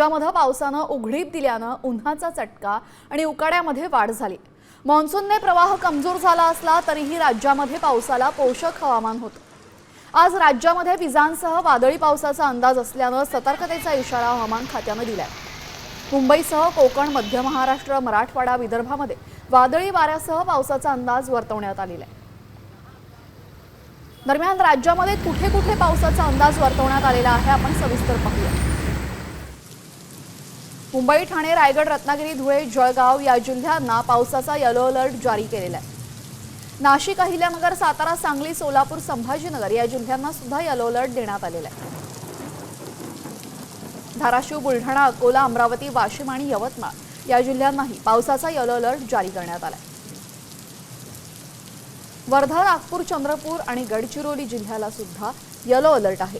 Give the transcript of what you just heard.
राज्यामध्ये पावसानं उघडीप दिल्यानं उन्हाचा चटका आणि उकाड्यामध्ये वाढ झाली. मान्सूनने प्रवाह कमजोर झाला असला तरीही राज्यामध्ये पावसाला पोषक हवामान होतं. आज राज्यामध्ये विजांसह वादळी पावसाचा अंदाज असल्यानं सतर्कतेचा इशारा हवामान खात्यानं दिलाय. मुंबईसह कोकण मध्य महाराष्ट्र मराठवाडा विदर्भामध्ये वादळी वाऱ्यासह पावसाचा अंदाज वर्तवण्यात आलेला आहे. दरम्यान राज्यामध्ये कुठे कुठे पावसाचा अंदाज वर्तवण्यात आलेला आहे आपण सविस्तर पाहूया. मुंबई ठाणे रायगड रत्नागिरी धुळे जळगाव या जिल्ह्यांना पावसाचा येलो अलर्ट जारी केलेला आहे. नाशिक अहिल्यानगर सातारा सांगली सोलापूर संभाजीनगर या जिल्ह्यांना सुद्धा येलो अलर्ट देण्यात आलेला आहे. धाराशिव बुलढाणा अकोला अमरावती वाशिम आणि यवतमाळ या जिल्ह्यांनाही पावसाचा येलो अलर्ट जारी करण्यात आला वर्धा नागपूर चंद्रपूर आणि गडचिरोली जिल्ह्याला सुद्धा येलो अलर्ट आहे.